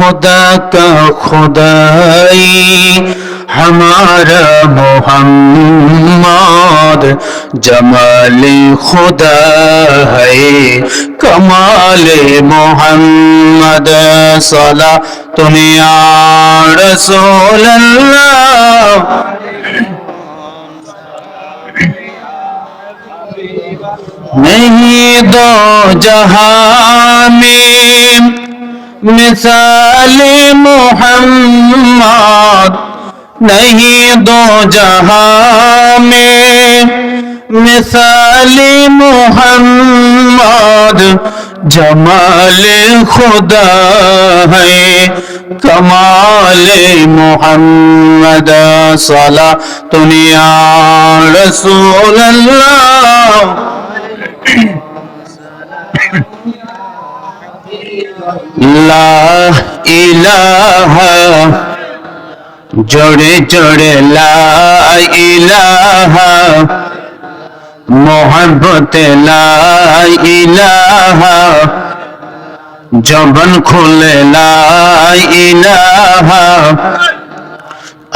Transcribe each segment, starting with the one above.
खुदा का खुदाई, हमारा मोहम्मद जमाल खुदा है, कमाल मोहम्मद सला तुम्हें रसूल नहीं दो जहाँ में मिसाल मोहम्मद नहीं दो जहाँ में। मिसाल मोहम्मद जमाल खुदा है। कमाल मोहम्मद सला दुनिया रसूल अल्लाह লা ইলাহা, জোরে জোরে লা ইলাহা, মোহব্বত লা ইলাহা, জবন খুলে লা ইলাহা,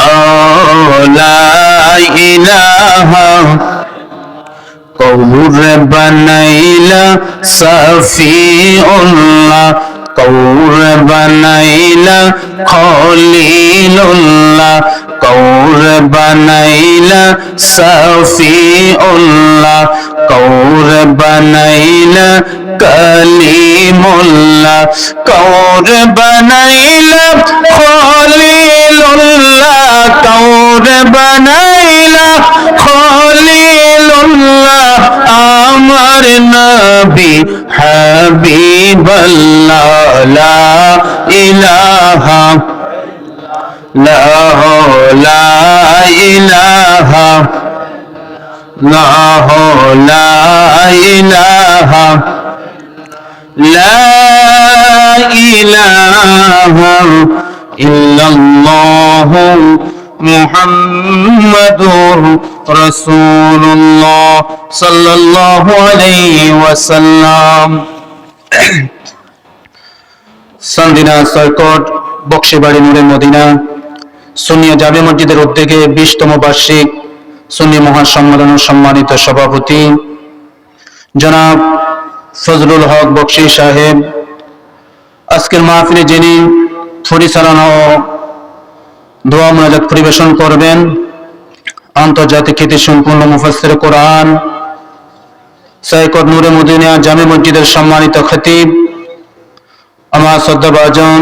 ও লা ইলাহা কৌর বানাইলা সফি উল্লাহ কৌর বানাইলা খলিলুল্লাহ, কৌর বানাইলা সফিউল্লাহ, কৌর বানাইলা কলিমুল্লাহ, কৌর বানাইলা খলিলুল্লাহ, কৌর বানাইলা খলিলুল্লাহ। عمر نبي حبيب الله لا إله لا لا إله لا لا إله لا إله إلا الله মুহাম্মাদুর রাসূলুল্লাহ সাল্লাল্লাহু আলাইহি ওয়াসাল্লাম। সন্দিনা সৈকত বক্সিবাড়ি নূরে মদিনা, সুনিয়া জামে মসজিদের উদ্যোগে বিশতম বার্ষিক সুন্নি মহাসম্মেলনের সম্মানিত সভাপতি। জনাব ফজরুল হক বক্সি সাহেব, আজকের মাহফিলে যিনি পরিচালনা ও দোয়া মোনাজাত পরিবেশন করবেন। আন্তর্জাতিক খ্যাতি সম্পূর্ণ মুফাসসির কোরআন। সাইকত নূরে মদিনা জামে মসজিদের সম্মানিত খতিব। আমার শ্রদ্ধাভাজন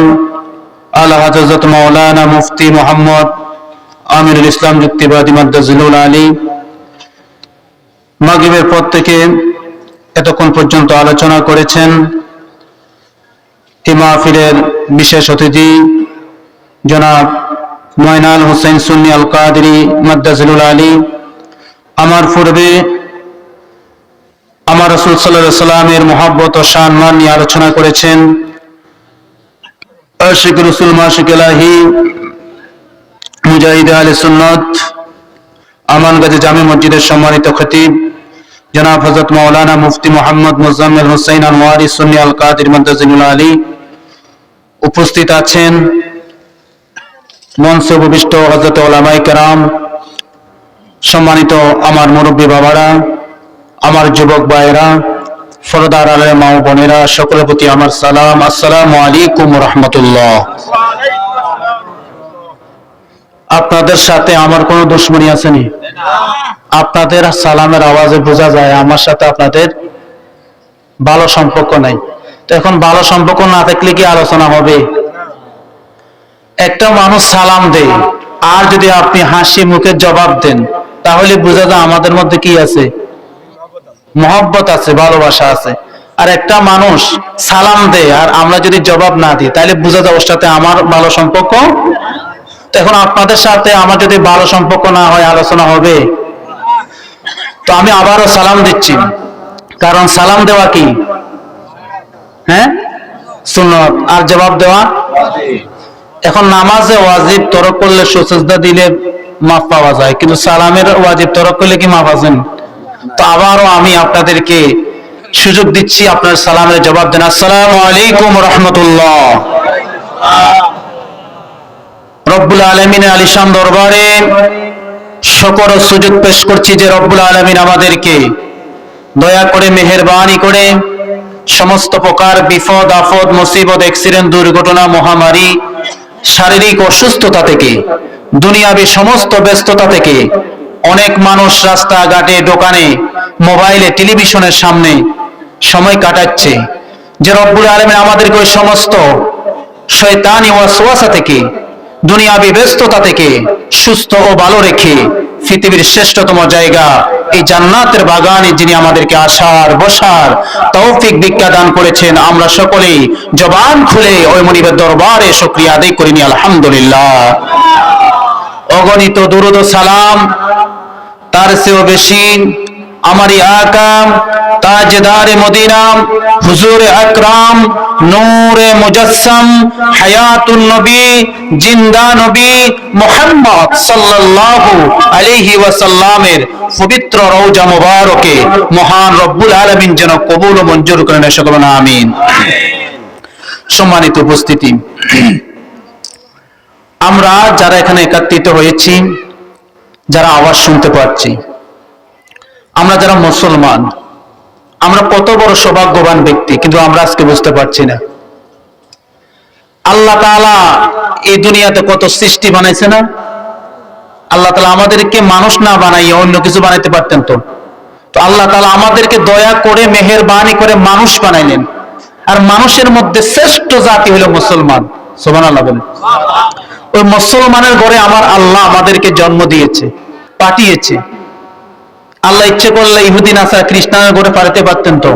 আল্লাহ হজরত মৌলানা মুফতি মোহাম্মদ আমিরুল ইসলাম যুক্তিবাদী মাদ্দাজিলুল আলী। মাগিবের পর থেকে এতক্ষণ পর্যন্ত আলোচনা করেছেন এই মাহফিলের বিশেষ অতিথি জনাব ময়নাল হোসেন সুন্নি আল কাদরি মাদ্দাজিলুল আলী। আমার পূর্বে আমার রসুল সাল্লাহ সাল্লামের মহাব্বত ও সম্মান নিয়ে আলোচনা করেছেন। আশিক রসুল মাসিক এলাহি, মুজাহিদ আলী সুন্নত আমান গাজী জামে মসজিদের সম্মানিত খতিব, জনাব হজরত মৌলানা মুফতি মোহাম্মদ মুজাম্মেল হুসাইন আনোয়ারি সুন্নি আল কাদির মন্দাজিনুল আলী। উপস্থিত আছেন মঞ্চে উপবিষ্ট হজরত ওলামাই কেরাম, সম্মানিত আমার মুরব্বী বাবারা, আমার যুবক ভাইয়েরা ফরদার আলের মা বোনেরা, সকলের প্রতি আমার সালাম। আসসালামু আলাইকুম রহমতুল্লাহ। আপনাদের সাথে আমার কোনো দুশ্মনী আসেনি আপনাদের সালামের আওয়াজে বোঝা যায় আমার সাথে আপনাদের ভালো সম্পর্ক নাই। তো এখন ভালো সম্পর্ক না থাকলে কি আলোচনা হবে? একটা মানুষ সালাম দেয় আর যদি আপনি হাসি মুখে জবাব দেন, তাহলে বোঝা যায় আমাদের মধ্যে কি আছে? মহব্বত আছে, ভালোবাসা আছে। আর একটা মানুষ সালাম দেয় আর আমরা যদি জবাব না দিই, তাহলে বোঝা যায় ওর সাথে আমার ভালো সম্পর্ক এখন আপনাদের সাথে আমার যদি ভালো সম্পর্ক না হয়, আলোচনা হবে। তো আমি আবারও সালাম দিচ্ছি। কারণ সালাম দেওয়া কি? হ্যাঁ? সুন্নত। আর জবাব দেওয়া? এখন নামাজে ওয়াজিব তরক করলে সুসজদা দিলে মাফ পাওয়া যায়, কিন্তু সালামের ওয়াজিব তরক করলে কি মাফ আছেন? তো আবারও আমি আপনাদেরকে সুযোগ দিচ্ছি আপনার সালামের জবাব দেন। আসসালামু আলাইকুম রহমতুল্লাহ। রব্বুল আলমিনের আলিশান দরবারে শকর ও সুযোগ পেশ করছি যে রব্বুল আলমিন আমাদেরকে দয়া করে, মেহেরবানি করে সমস্ত প্রকার বিপদ, আপদ, মুসিবত, অ্যাক্সিডেন্ট, দুর্ঘটনা, মহামারী শারীরিক অসুস্থতা থেকে, দুনিয়াবি সমস্ত ব্যস্ততা থেকে অনেক মানুষ রাস্তাঘাটে, দোকানে, মোবাইলে, টেলিভিশনের সামনে সময় কাটাচ্ছে। যে রব্বুল আলমিন আমাদেরকে ওই সমস্ত শয়তানি ওয়াসওয়াসা থেকে, দুনিয়াবি ব্যস্ততা থেকে সুস্থ ও ভালো রেখে পৃথিবীর শ্রেষ্ঠতম জায়গা এই জান্নাতের বাগানে যিনি আমাদেরকে আসার বসার তৌফিক ভিক্ষা দান করেছেন, আমরা সকলেই জবান খুলে ওই মনিবের দরবারে শুকরিয়া আদায় করিনি আলহামদুলিল্লাহ। অগণিত দুরুদ সালাম, তার চেয়েও বেশি আমারই আকাম, তাজদারে মদিনা হুজুরে আকরাম, নূরে মুজাসসাম, হায়াতুন নবী, জিন্দা নবী মুহাম্মদ সাল্লাল্লাহু আলাইহি ওয়াসাল্লামের পবিত্র রওজা মুবারকে মহান রব্বুল আলামিন যেন কবুল ও মঞ্জুর করেন সকল আমিন। সম্মানিত উপস্থিতি। আমরা যারা এখানে একত্রিত হয়েছি, যারা আওয়াজ শুনতে পাচ্ছি, আমরা যারা মুসলমান, আমরা কত বড় সৌভাগ্যবান ব্যক্তি, কিন্তু আমরা আজকে বুঝতে পারছি না। আল্লাহ তাআলা এই দুনিয়াতে কত সৃষ্টি বানাইছে না? আল্লাহ তালা আমাদেরকে মানুষ না বানাইয়া অন্য কিছু বানাইতে পারতেন তো। তো আল্লাহ তালা আমাদেরকে দয়া করে, মেহেরবানি করে মানুষ বানাইলেন। আর মানুষের মধ্যে শ্রেষ্ঠ জাতি হলো মুসলমান। সুবহানাল্লাহ বলেন। ওই মুসলমানের ঘরে আমার আল্লাহ আমাদেরকে জন্ম দিয়েছে, পাঠিয়েছে। আল্লাহ ইচ্ছে করলে ইহুদিন আসা খ্রিস্টানের ঘরে পাঠাতে পারতেন তো।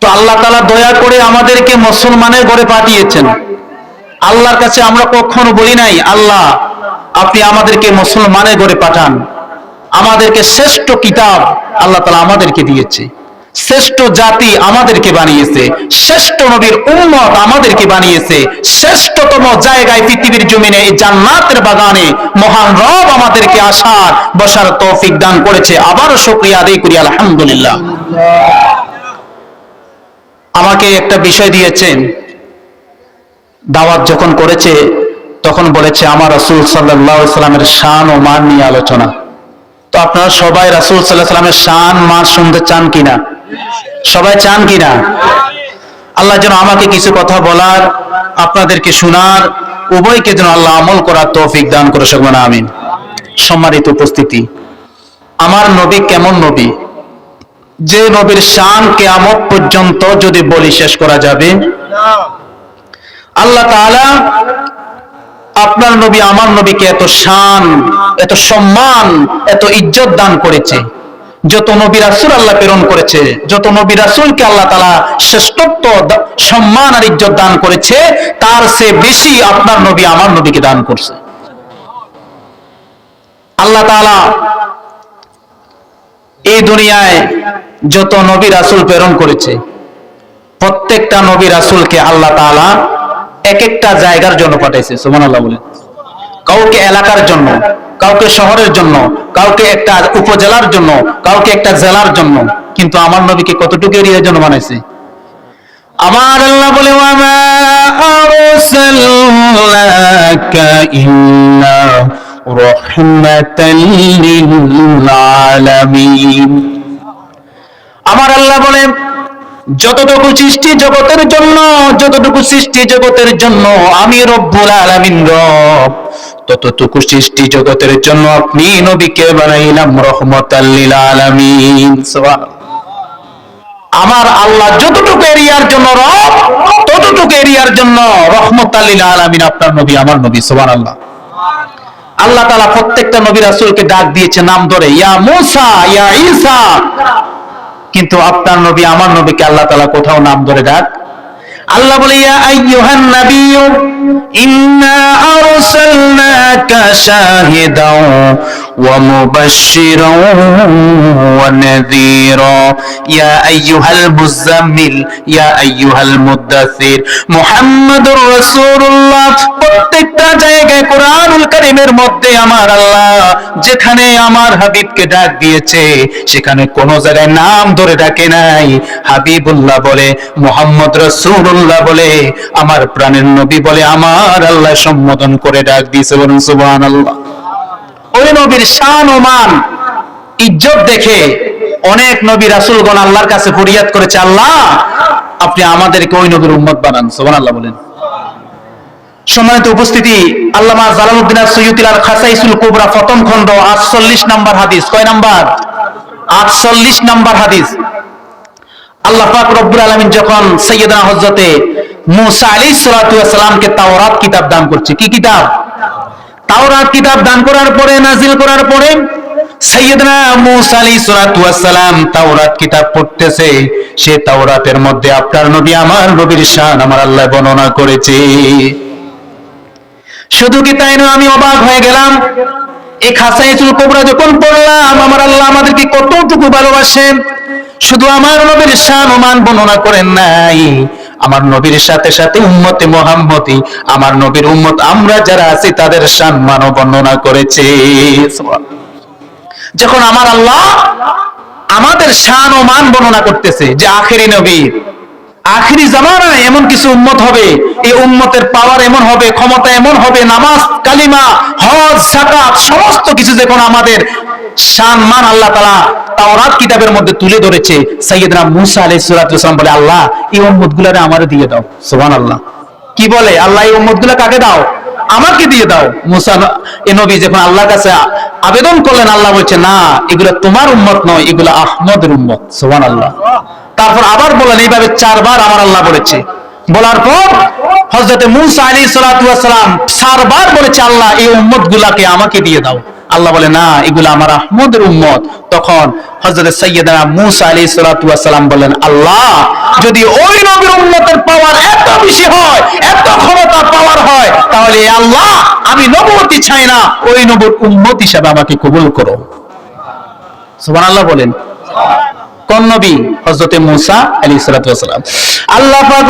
তো আল্লাহ তালা দয়া করে আমাদেরকে মুসলমানের ঘরে পাঠিয়েছেন। আল্লাহর কাছে আমরা কখনো বলি নাই, আল্লাহ আপনি আমাদেরকে মুসলমানের ঘরে পাঠান। আমাদেরকে শ্রেষ্ঠ কিতাব আল্লাহ তালা আমাদেরকে দিয়েছে। শ্রেষ্ঠ জাতি আমাদেরকে বানিয়েছে। শ্রেষ্ঠ নবীর উম্মত আমাদেরকে বানিয়েছে। শ্রেষ্ঠতম জায়গায় পৃথিবীর জমিনে এই জান্নাতের বাগানে মহান রব আমাদেরকে আসার, বসার তৌফিক দান করেছে। আবারও শুকরিয়া আদায় করি, আলহামদুলিল্লাহ। আমাকে একটা বিষয় দিয়েছেন। দাওয়াত যখন করেছে তখন বলেছে, আমার রাসূল সাল্লাল্লাহু সাল্লামের শান ও মান নিয়ে আলোচনা। তো আপনারা সবাই রাসূল আলাইহি সাল্লামের শান, মান শুনতে চান কিনা? সবাই চান কিনা? আল্লাহ যেন আমাকে কিছু কথা বলার, আপনাদেরকে শোনার, উভয়কে যেন আল্লাহ আমল করার তৌফিক দান করে সকলেন আমিন। সম্মানিত উপস্থিতি, আমার নবী কেমন নবী? যে নবীর শান কেয়ামত পর্যন্ত যদি বলি শেষ করা যাবে, আল্লাহ তাআলা আপনার নবী, আমার নবীকে এত শান, এত সম্মান, এত ইজ্জত দান করেছে। যত নবী রাসূল আল্লাহ প্রেরণ করেছে, যত নবী রাসূলকে আল্লাহ তাআলা শ্রেষ্ঠত্ব, সম্মান আর ইজ্জত দান করেছে, তার সে বেশি আপনার নবী, আমার নবীকে দান করছে। আল্লাহ তাআলা এই দুনিয়ায় যত নবী রাসুল প্রেরণ করেছে, প্রত্যেকটা নবী রাসূলকে আল্লাহ তাআলা এক একটা জায়গার জন্য পাঠাইছে, সুবহানাল্লাহ বলেন। কাউকে এলাকার জন্য, কাউকে শহরের জন্য, কাউকে একটা উপজেলার জন্য, কাউকে একটা জেলার জন্য, কিন্তু আমার নবীকে কতটুকু এরিয়ার জন্য বানাইছে? আমার আল্লাহ বলে আমার আল্লাহ বলে যতটুকু সৃষ্টি জগতের জন্য, যতটুকু সৃষ্টি জগতের জন্য, আমি রব্বুল আলামিন রব। ততটুকু সৃষ্টি জগতের জন্য আপনি নবীকে বানাইলাম রহমতাল লিল আলামিন আমার আল্লাহ যতটুকু এরিয়ার জন্য রব, ততটুকু এরিয়ার জন্য রহমতাল লিল আলামিন আপনার নবী, আমার নবী, সুবহানাল্লাহ। আল্লাহ আল্লাহ তাআলা প্রত্যেকটা নবী রাসূলকে ডাক দিয়েছে নাম ধরে, ইয়া মূসা, ইয়া ঈসা। কিন্তু আপনার নবী আমার নবীকে আল্লাহ তালা কোথাও নাম ধরে ডাক। আল্লাহ বলে ইন্না ومبشرا ونذيرا يا أيها المزمل يا أيها المدثر محمد رسول الله প্রত্যেকটা জায়গায় কোরআনুল কারীমের মধ্যে আমার আল্লাহ যেখানে আমার হাবিবকে ডাক দিয়েছে সেখানে কোন জায়গায় নাম ধরে ডাকে নাই হাবিবুল্লাহ বলে মোহাম্মদ রসুল্লাহ বলে আমার প্রাণের নবী বলে আমার আল্লাহ সম্বোধন করে ডাক দিয়েছে বলুন সুবহানাল্লাহ ওই নবীর শান ও মান, ইজ্জত দেখে অনেক নবী রাসূলগণ আল্লাহর কাছে ফরিয়াদ করেছে, আল্লাহ, আপনি আমাদেরকে ওই নবীর উম্মত বানান, সুবহানাল্লাহ বলেন। সম্মানিত উপস্থিতি, আল্লামা জালালউদ্দিন আল খাসাইসুল কুবরা প্রথম খণ্ড 48 নাম্বার হাদিস, কয় নাম্বার? 48 নাম্বার হাদিস। আল্লাহ পাক রব্বুল আলামিন যখন সাইয়েদনা হযরতে মূসা আলাইহিস সালাতু তাওরাত কিতাব দান করছে, কি কিতাব? তাওরাত কিতাব দান করার পরে নাজিল করার পরে সাইয়েদনা মূসা আলাইহিস সালাতু সালাম তাওরাত কিতাব পড়তেছে। সে তাওরাতের মধ্যে আপনার নবী আমার নবীর শান আমার আল্লাহ বর্ণনা করেছে। শুধু কি তাই নয় আমি অবাক হয়ে গেলাম। এই খাসাইসুল কোবরা যখন পড়লাম, আমার আল্লাহ আমাদেরকে কতটুকু ভালোবাসেন। শুধু আমার নবীর শান মান বর্ণনা করেন নাই। আমার নবীর সাথে সাথে উম্মতে মোহাম্মতি আমার নবীর উম্মত। আমরা যারা আছি, তাদের শান মান বর্ণনা করেছে। যখন আমার আল্লাহ আমাদের শান ও মান বর্ণনা করতেছে যে আখেরি নবী, আখেরি জামানায় এমন কিছু উম্মত হবে, এই উম্মতের পাওয়ার এমন হবে, ক্ষমতা এমন হবে, নামাজ, কালিমা, হজ জাকাত সমস্ত কিছু যখন আমাদের শান, মান আল্লাহ তাআলা তাওরাত কিতাবের মধ্যে তুলে ধরেছে সাইয়েদনা মুসা আলাইহিস সালাতু ওয়াসালাম বলে, আল্লাহ, এই উম্মতগুলোরে আমারে দিয়ে দাও। সুবহানাল্লাহ। কি বলে? আল্লাহ, এই উম্মতগুলো কাকে দাও? আমাকে দিয়ে দাও। মুসা এ নবী যখন আল্লাহর কাছে আবেদন করলেন, আল্লাহ বলছে, না, এগুলো তোমার উম্মত নয়, এগুলো আহমদের উম্মত। সুবহানাল্লাহ। তারপর আবার বলেন, এইভাবে চারবার আমার আল্লাহ বলেছে। বলার পর হজরতে মুসা আলী সালাম চারবার বলেছে, আল্লাহ, এই উম্মত গুলাকে আমাকে দিয়ে দাও। আল্লাহ বলে, না, এগুলো আমার আহমদের উম্মত। তখন হজরত সৈয়দনা মুসা আলী সালাম বলেন আল্লাহ, যদি ওই নবীর উম্মতের পাওয়ার এত বেশি হয়, এত ক্ষমতা পাওয়ার হয়, তাহলে আল্লাহ, আমি নবতী চাই না, ওই নবর উম্মত হিসাবে আমাকে কবুল করো। সুবহানাল্লাহ বলেন, কোন নবী? মূসা আলাইহিস সালাতু আল্লাহ পাক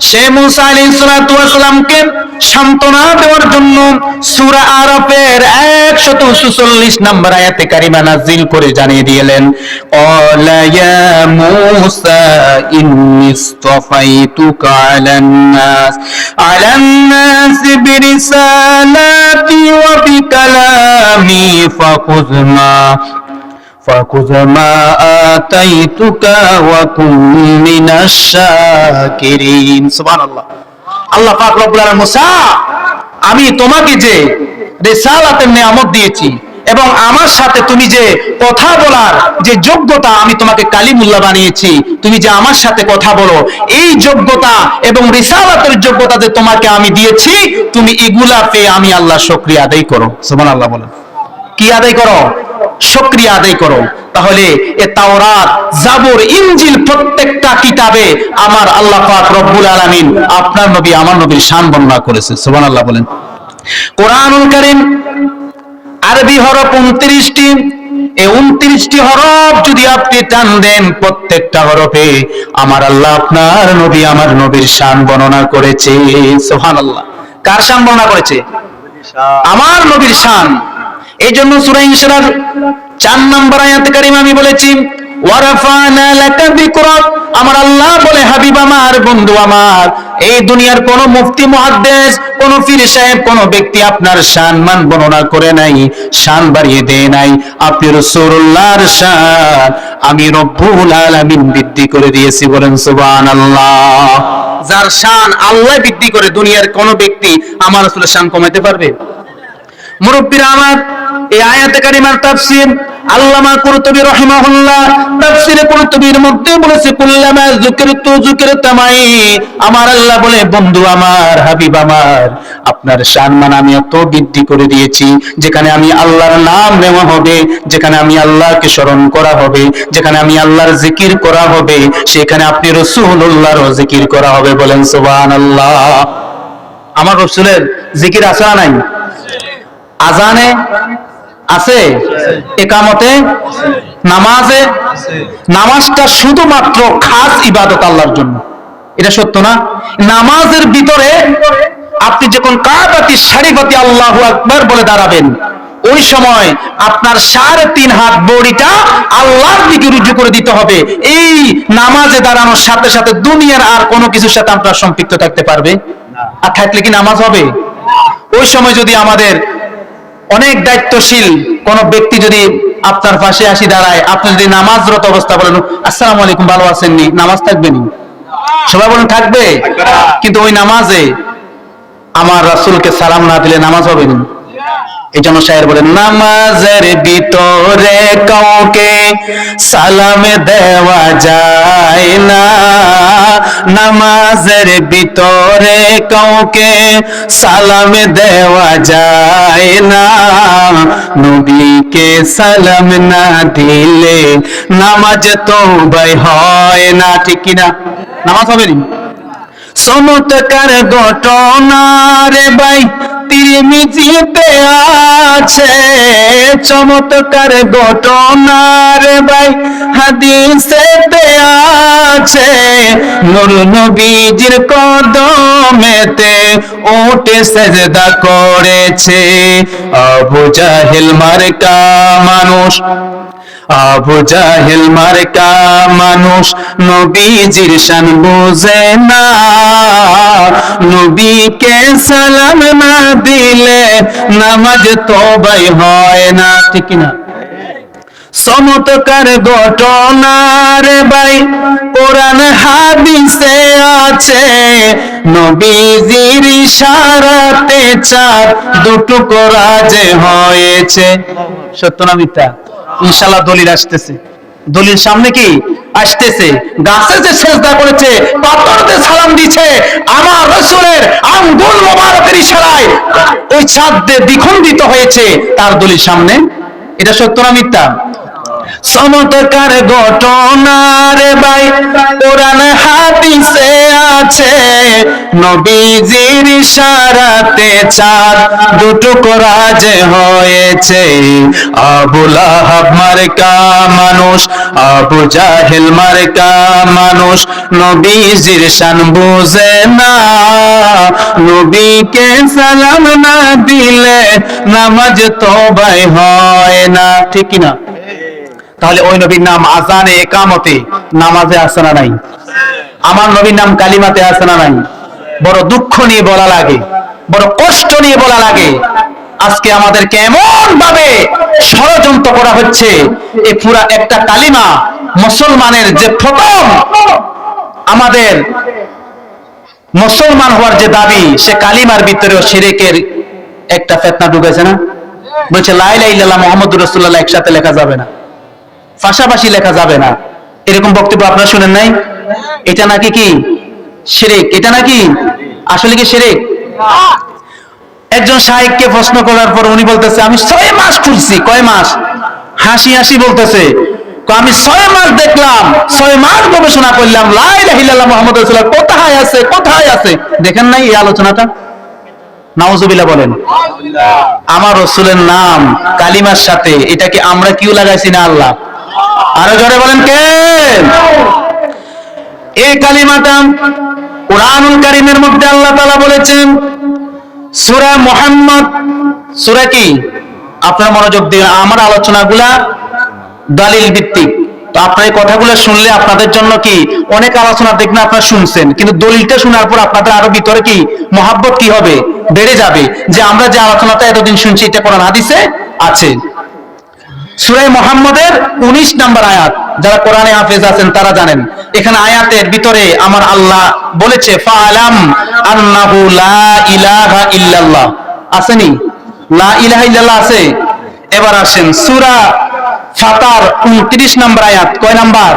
সে মূসা আলাইহিস সালাতু ওয়াসালামকে সান্তনা দেওয়ার জন্য সূরা আরাফের 146 নম্বর আয়াতে কারিমা নাযিল করে জানিয়ে দিলেন ক্বালা ইয়া মূসা, ইন্নী ইসতাফাইতুকা আলান নাস আলান নাস বিরিসালাতি ওয়া বিকালামি ফাখুয মা فخذ ما آتيتك وكن من الشاكرين سبحان الله আল্লাহ পাক রব্বুল আলামিন মুসা আমি তোমাকে যে রিসালাতের নিয়ামত দিয়েছি এবং আমার সাথে তুমি যে কথা বলার যে যোগ্যতা আমি তোমাকে কালিমুল্লাহ বানিয়েছি তুমি যে আমার সাথে কথা বলো এই যোগ্যতা এবং রিসালাতের যোগ্যতা যে তোমাকে আমি দিয়েছি তুমি এগুলা পেয়ে আমি আল্লাহ শুকরিয়া আদায় করো সুবহানাল্লাহ বলেন কি আদায় করো সক্রিয় আদায় করো। তাহলে এ তাওরাত জাবর ইনজিল প্রত্যেকটা কিতাবে আমার আল্লাহ পাক রব্বুল আলামিন আপনার নবী আমার নবীর শান বর্ণনা করেছে। সুবহানাল্লাহ বলেন। কোরআনুল কারীম আরবি হরফ 29টি এই 29টি হরফ যদি আপনি টান দেন প্রত্যেকটা হরফে আমার আল্লাহ আপনার নবী আমার নবীর শান বর্ণনা করেছে। সুবহানাল্লাহ। কার শান বর্ণনা করেছে? আমার নবীর শান। এই জন্য সূরা ইনশিরার 4 নম্বর আয়াতে কারিমা আমি বলেছি আমার আল্লাহ বলে, হাবিব আমার, বন্ধু আমার, এই দুনিয়ার কোন মুফতি কোন সাহেব, কোন ব্যক্তি আপনার শান বর্ণনা করে নাই, শান বাড়িয়ে দেয় নাই। আপনি রাসূলুল্লাহর শান, আমি রব্বুল আলামিন বৃদ্ধি করে দিয়েছি বলেন, সুবহানাল্লাহ। যার শান আল্লাহ বৃদ্ধি করে দুনিয়ার কোন ব্যক্তি আমার রাসূলের শান কমাতে পারবে? মুরব্বীরা আমার, এই আয়াতে কারিমার তাফসীর, আল্লামা কুরতুবী রাহিমাহুল্লাহ তাফসীরে কুরতুবীর মধ্যে বলেছে, কুল্লামা যুকিরতু যুকিরতা মাই আমার আল্লাহ বলে, বন্ধু আমার, হাবিব আমার, আপনার সম্মান আমি এত বৃদ্ধি করে দিয়েছি, যেখানে আমি আল্লাহর নাম নেওয়া হবে, যেখানে আমি আল্লাহকে স্মরণ করা হবে, যেখানে আমি আল্লাহর জিকির করা হবে, সেখানে আপনি রাসূলুল্লাহর জিকির করা হবে। বলেন, সুবহানাল্লাহ। আমার রাসূলের জিকির না নাই? আজানে আছে? একামতে? নামাজে? নামাজটা শুধুমাত্র খাস ইবাদত আল্লাহর জন্য। এটা সত্য না? নামাজের ভিতরে আপনি যখন কাবাতি সারিবাতি আল্লাহু আকবার বলে দাঁড়াবেন, ওই সময় আপনার সাড়ে তিন হাত বড়িটা আল্লাহর দিকে রুজু করে দিতে হবে। এই নামাজে দাঁড়ানোর সাথে সাথে দুনিয়ার আর কোনো কিছুর সাথে আপনার সম্পৃক্ত থাকতে পারবে? আর থাকলে কি নামাজ হবে? ওই সময় যদি আমাদের অনেক দায়িত্বশীল কোন ব্যক্তি যদি আপনার পাশে আসি দাঁড়ায়, আপনি যদি নামাজরত অবস্থা বলেন, আসসালামু আলাইকুম, ভালো আছেননি নামাজ থাকবেনি সবাই বলেন, থাকবে। কিন্তু ওই নামাজে আমার রাসূলকে সালাম না দিলে নামাজ হবে না। এই জন্য শায়ের বলেন, নামাজের ভিতরে কাউকে সালাম দেওয়া যায় না। নামাজের ভিতরে কাউকে সালাম দেওয়া যায় না। নবীকে সালাম না দিলে নামাজ তো ভাই হয় না, ঠিক কিনা নামাজ হবে না চমৎকার ঘটনা রে ভাই। তিরমিজিতে আছে চমৎকার ঘটনার ভাই, হাদিসেতে আছে। নুর নবীজির কদমেতে ওটে সেজদা করেছে। আবু জাহেল মার্কা মানুষ আবু জাহেল মার্কা মানুষ, নবীজির শান বুঝে না। নবীকে সালাম না দিলে নামাজ তবাই হয় না, ঠিক না? চমৎকার ঘটনার ভাই, কোরআন হাদিসে আছে। নবীজির ইশারাতে চাঁদ দুটো করা যে হয়েছে। সত্য না মিথ্যা? ইনশাআল্লাহ দলিল আসতেছে। দলিল সামনে কি? আসতেছে। গাছে যে সেজদা করেছে পাথরতে সালাম দিছে আমার রসুলের আঙ্গুল মোবারকের ইশারায় ওই ছাদ দ্বিখণ্ডিত হয়েছে তার দলিল সামনে। এটা সত্য না মিথ্যা? চমৎকার ঘটনার ভাই। কোরআন হাদিসে আছে, নবীজির ইশারাতে চাঁদ দুটো যে হয়েছে। আবুল আহাব মার্কা মানুষ, আবু জাহেল মার্কা মানুষ, নবীজির শান বুঝে না। নবীকে সালাম না দিলে নামাজ তো ভাই হয় না, ঠিক না তাহলে ওই নবীর নাম আজানে একামতে নামাজে আসে না নাই? আমার নবীর নাম কালিমাতে আসে না নাই? বড় দুঃখ নিয়ে বলা লাগে, বড় কষ্ট নিয়ে বলা লাগে, আজকে আমাদেরকে এমন ভাবে ষড়যন্ত্র করা হচ্ছে এই পুরা একটা কালিমা মুসলমানের যে প্রথম আমাদের মুসলমান হওয়ার যে দাবি, সে কালিমার ভিতরেও শিরেকের একটা ফেতনা ঢুকেছে না? বলছে লাইলা ইল্লাল্লাহ মোহাম্মদুর রাসূলুল্লাহ, একসাথে লেখা যাবে না। পাশাপাশি লেখা যাবে না। এরকম বক্তব্য আপনারা শুনেন নাই? এটা নাকি কি? শিরিক। এটা নাকি? আসলে কি শিরিক? একজন শাহেককে প্রশ্ন করার পর উনি বলতেছে আমি ছয় মাস খুঁজছি কয় মাস? হাসি হাসি বলতেছে আমি ছয় মাস দেখলাম ছয় মাস গবেষণা করলাম লাই লাহিল্লাহ মোহাম্মদ রাসূলুল্লাহ কোথায় আছে কোথায় আছে? দেখেন নাই এই আলোচনাটা? নাউজুবিল্লাহ বলেন। আমার রসুলের নাম কালিমার সাথে এটা কি আমরা কিউ লাগাইছি না আল্লাহ? আরও জোরে বলেন কে? এই কালিমাটা কোরআনুল কারিমের মধ্যে আল্লাহ তাআলা বলেছেন, সূরা মুহাম্মদ, সূরা কি? আপনার মনোযোগ দিন আমার আলোচনাগুলা দলিল ভিত্তিক। তো আপনার এই কথাগুলো শুনলে আপনাদের জন্য কি, অনেক আলোচনা দেখবেন আপনারা শুনছেন, কিন্তু দলিলটা শোনার পর আপনাদের আরও ভিতরে কি, মহাব্বত কি হবে? বেড়ে যাবে। যে আমরা যে আলোচনাটা এতদিন শুনছি, এটা কোরআন হাদিসে আছে। সুরাই মোহাম্মদের উনিশ নম্বর আয়াত। যারা কোরআনে হাফেজ আছেন, তারা জানেন, এখানে আয়াতের ভিতরে আমার আল্লাহ বলেছে আসেনি? আছে। এবার আসেন, সূরা ফাতার 29 নম্বর আয়াত। কয় নাম্বার?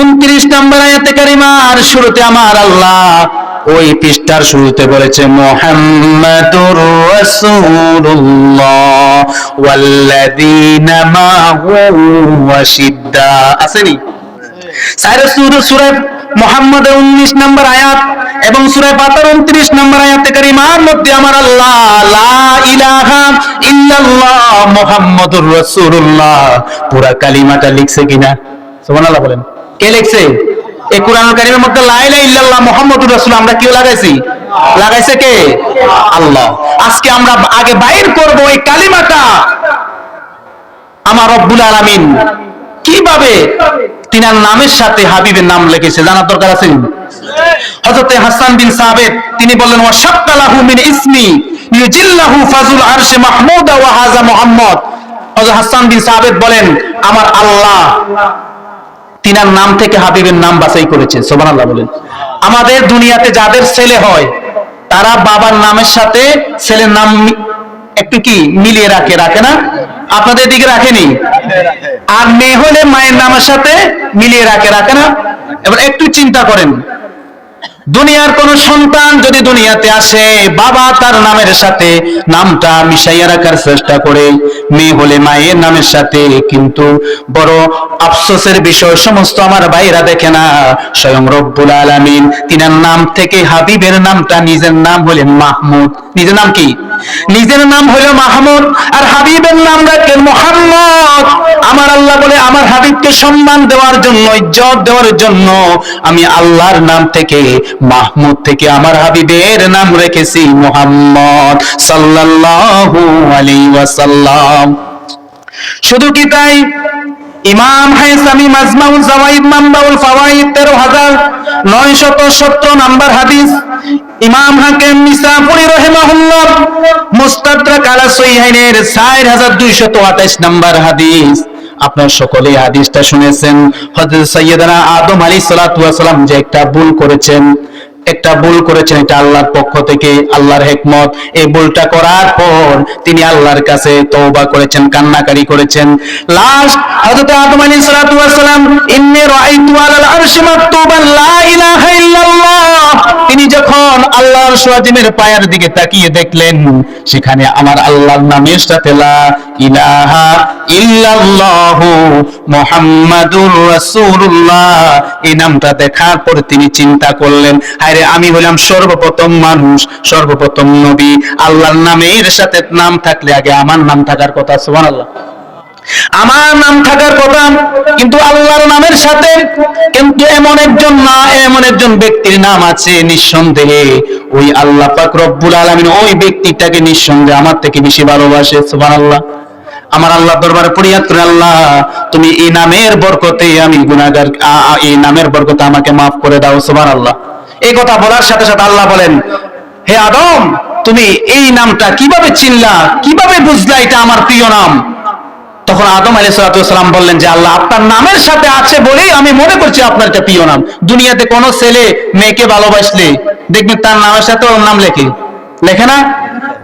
29 নম্বর আয়াতে কারিমার শুরুতে আমার আল্লাহ ওই পৃষ্ঠার শুরুতে বলেছে, মোহাম্মদুর রাসূলুল্লাহ ওয়াল্লাযীনা মাহু ওয়াশিদ্দা আসেনি? সাইরা সূরা মুহাম্মদের 19 নম্বর আয়াত এবং সূরা বাকার 29 নম্বর আয়াতে কারিমার মধ্যে আমার আল্লাহ, লা ইলাহা ইল্লাল্লাহ মুহাম্মাদুর রাসূলুল্লাহ। পুরা কালিমাটা লিখছে কিনা? সুবহানাল্লাহ বলেন। কে লিখছে? এই কোরআন কারিমের মধ্যে লা ইলাহা ইল্লাল্লাহ মুহাম্মাদুর রাসূল আমরা কি লাগাইছি? লাগাইছে কে? আল্লাহ। আজকে আমরা আগে বাইর করব এই কালিমাটা। আমার রব্বুল আলামিন কীভাবে তিনার নামের সাথে হাবিবের নাম লিখেছে, জানার দরকার আছে? হযরতে হাসান বিন সাবিত, তিনি বললেন, ওয়া শাক্কালাহু মিন ইসমি ইউজিল্লাহু ফাজুল আরশে মাহমুদ ওয়া হাযা মুহাম্মদ। হযরত হাসান বিন সাবিত বলেন, আমার আল্লাহ তিনার নাম থেকে হাবিবের নাম বাছাই করেছে সোমান আল্লাহ বলেন। আমাদের দুনিয়াতে যাদের ছেলে হয়, তারা বাবার নামের সাথে ছেলের নাম একটু কি মিলিয়ে রাখে রাখে না? আপনাদের দিকে রাখেনি আর মেয়ে হলে মায়ের নামের সাথে মিলিয়ে রাখে রাখে না? এবার একটু চিন্তা করেন। দুনিয়ার কোন সন্তান যদি দুনিয়াতে আসে, বাবা তার নামের সাথে নামটা মিশাইয়া রাখার চেষ্টা করে, মেয়ে হলে মায়ের নামের সাথে, কিন্তু বড় আফসোসের বিষয়, সমস্ত আমার ভাইরা দেখে না। স্বয়ং রব্বুল আলামিন তিনার নাম থেকে হাবিবের নামটা নিজের নাম হলে মাহমুদ। নিজের নাম কি? নিজের নাম হলো মাহমুদ, আর হাবিবের নাম রাখলেন মোহাম্মদ। আল্লাহ বলে, আমার হাবিবকে সম্মান দেওয়ার জন্য, ইজ্জত দেওয়ার জন্য আমি আল্লাহর নাম থেকে, মাহমুদ থেকে আমার হাবিবের নাম রেখেছি মোহাম্মদ সাল্লাল্লাহু আলাইহি ওয়াসাল্লাম। শুধু কি তাই? ইমাম হাইসামি মাজমাউল জাওয়াইদ মামবাউল ফাওয়াইদ 13917 নাম্বার হাদিস। ইমাম হাকিম নিসাপুরি রাহিমাহুল্লাহ মুস্তাদরাক আলা সহিহাইনের 4228 নাম্বার হাদিস। আপনার সকলে হাদিসটা শুনেছেন। হযরত সাইয়েদনা আদম আলাইহিস সালাতু ওয়াস সালাম যে একটা ভুল করেছেন, একটা ভুল করেছেন, এটা আল্লাহর পক্ষ থেকে আল্লাহর হেকমত। এই ভুলটা করার পর তিনি আল্লাহর কাছে তওবা করেছেন কান্নাকারি করেছেন। লাস্ট হযরত আদম আলাইহিস সালাতু ওয়াস সালাম, ইন্নী রাআইতু আলাল আরশি মাকতুবান লা ইলাহা তিনি যখন আল্লাহর সুয়াজিমের পায়ের দিকে তাকিয়ে দেখলেন, সেখানে আমার আল্লাহর নামের সাথে ইলাহা ইল্লাল্লাহ রাসূলুল্লাহ এই নামটা দেখার পর তিনি চিন্তা করলেন আরে আমি হলাম সর্বপ্রথম মানুষ, সর্বপ্রথম নবী। আল্লাহর নামের সাথে নাম থাকলে আগে আমার নাম থাকার কথা, সুবহানাল্লাহ। আমার নাম থাকার কথা, কিন্তু আল্লাহর নামের সাথে, কিন্তু এমন একজন না, এমন একজন ব্যক্তির নাম আছে নিঃসন্দেহে। ওই আল্লাহ পাক রব্বুল আলামিন ওই ব্যক্তিটাকে নিঃসন্দেহে আমার থেকে বেশি ভালোবাসে, সুবহানাল্লাহ। আমার আল্লাহ দরবারে পরিয়াত করে, আল্লাহ, তুমি এই নামের বরকতে আমি গুনাহগার এই নামের বরকতে আমাকে মাফ করে দাও, সুবহানাল্লাহ। এই কথা বলার সাথে সাথে আল্লাহ বলেন, হে আদম, তুমি এই নামটা কীভাবে চিনলা? কীভাবে বুঝলা এটা আমার প্রিয় নাম? তখন আদম আলী সালাম বললেন যে আল্লাহ আপনার নামের সাথে আছে বলেই আমি মনে করছি আপনার এটা প্রিয় নাম। দুনিয়াতে কোনো ছেলে মেয়েকে ভালোবাসলে, দেখবেন তার নামের সাথে ওর নাম লেখে। লেখে না?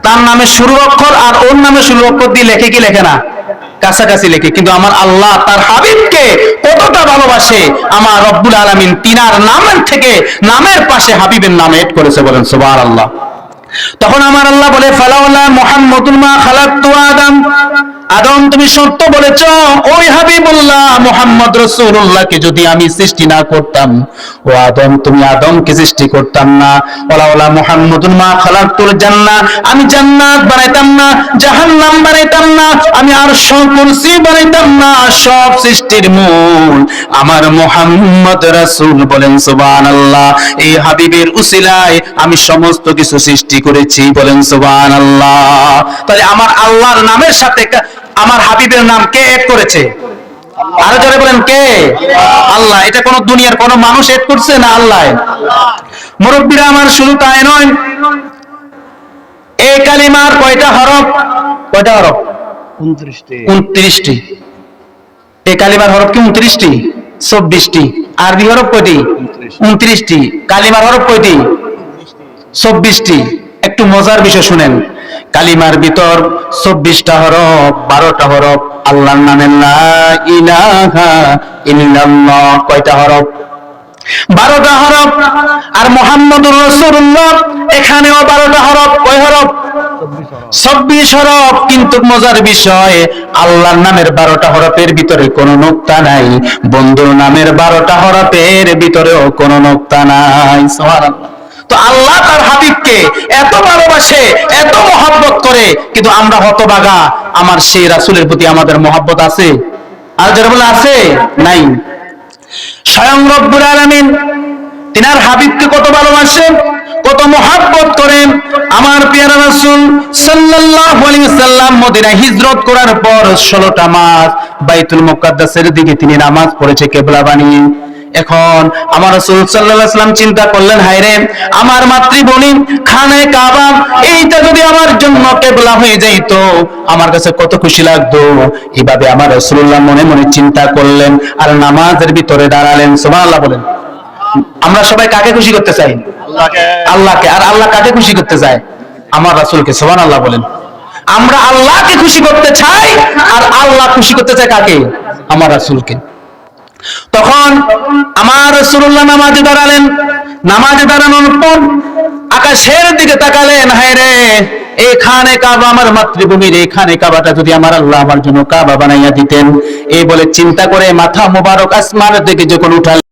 তার নামের শুরু অক্ষর আর ওর নামের শুরু অক্ষর দিয়ে লেখে কি লেখে না? কাছাকাছি লেখে। কিন্তু আমার আল্লাহ তার হাবিবকে কতটা ভালোবাসে, আমার রব্বুল আলমিন তিনার নামের থেকে নামের পাশে হাবিবের নাম এড করেছে বলেন সুবাহ আল্লাহ তখন আমার আল্লাহ বলে, ফালাউলা মুহাম্মাদুল মা খালাকতু আদম। আদম, তুমি সত্য বলেছ, ওই হাবিবুল্লাহ মুহাম্মদ রাসূলুল্লাহকে যদি আমি সৃষ্টি না করতাম, ও আদম, তুমি আদমকে সৃষ্টি করতাম না। ওলাউলা মুহাম্মাদুল মা খালাকতুল জান্নাহ, আমি জান্নাত বানাইতাম না, জাহান্নাম বানাইতাম না, আমি আর কুরসি বানাইতাম না, সব সৃষ্টির মূল আমার মুহাম্মদ রাসূল বলেন সুবহানাল্লাহ। এই হাবিবের উসিলায় আমি সমস্ত কিছু সৃষ্টি করেছি বলেন সুবহানাল্লাহ। তাহলে আমার আল্লাহর নামের সাথে কা- আমার হাবিবের নাম কে এড করেছে? আরও জোরে বলেন কে? আল্লাহ। এটা কোন দুনিয়ার কোন মানুষ এড করছে না আল্লাহ? মুরব্বীরা আমার শুধু তাই নয়। এই কালিমার কয়টা হরফ? কয়টা হরফ? উনত্রিশটি। উনত্রিশটি। এই কালিমার হরফ কি উনত্রিশটি? চব্বিশটি। আরবি হরফ কয়টি? উনত্রিশটি। কালিমার হরফ কয়টি? চব্বিশটি। একটু মজার বিষয় শুনেন। কালিমার ভিতর চব্বিশটা হরফ, বারোটা হরফ, আল্লাহর নামের কয়টা হরফ? বারোটা হরফ আর মোহাম্মদুর রসুল্লাহ এখানেও বারোটা হরফ, কয় হরফ? চব্বিশ হরফ। কিন্তু মজার বিষয়, আল্লাহর নামের বারোটা হরফের ভিতরে কোনো নোক্তা নাই। বন্ধুর নামের বারোটা হরফের ভিতরেও কোনো নোক্তা নাই। সুবহানাল্লাহ। আল্লাহ তার হাবিবকে এত ভালোবাসে, এত মহাব্বত করে, কিন্তু আমরা হতবাগা। আমার সেই রাসূলের প্রতি আমাদের মহাব্বত আছে? আর যারা বলে আছে? নাই। স্বয়ং রব্বুল আলামিন তিনার হাবিবকে কত ভালোবাসেন, কত মহাব্বত করেন। আমার পেয়ারা রাসূল সাল্লাল্লাহু আলাইহি সাল্লাম মদিনা হিজরত করার পর 16টা মাস বাইতুল মুকাদ্দাসের দিকে তিনি নামাজ পড়েছে কেবলা বানিয়ে এখন আমার রাসূল সাল্লাম চিন্তা করলেন হায়রে আমার মাতৃভূমি খানে কাবা এইটা যদি আমার জন্য কিবলা হয়ে যাইতো আমার কাছে কত খুশি লাগতো। এইভাবে আমার রাসূলুল্লাহ মনে মনে চিন্তা করলেন আর নামাজের ভিতরে দাঁড়ালেন। সুবহানাল্লাহ বলেন। আমরা সবাই কাকে খুশি করতে চাই? আল্লাহকে। আর আল্লাহ কাকে খুশি করতে চায়? আমার রাসূলকে। সুবহান আল্লাহ বলেন। আমরা আল্লাহকে খুশি করতে চাই আর আল্লাহ খুশি করতে চায় কাকে? আমার রাসূলকে। তখন আমার রসুল্লাহ নামাজে দাঁড়ালেন। নামাজে দাঁড়ানোর পর আকাশের দিকে তাকালেন, হায় রে, এখানে কাবা আমার মাতৃভূমির, এখানে কাবাটা যদি আমার আল্লাহ আমার জন্য কাবা বানাইয়া দিতেন। এই বলে চিন্তা করে মাথা মোবারক আসমানের দিকে যখন উঠালেন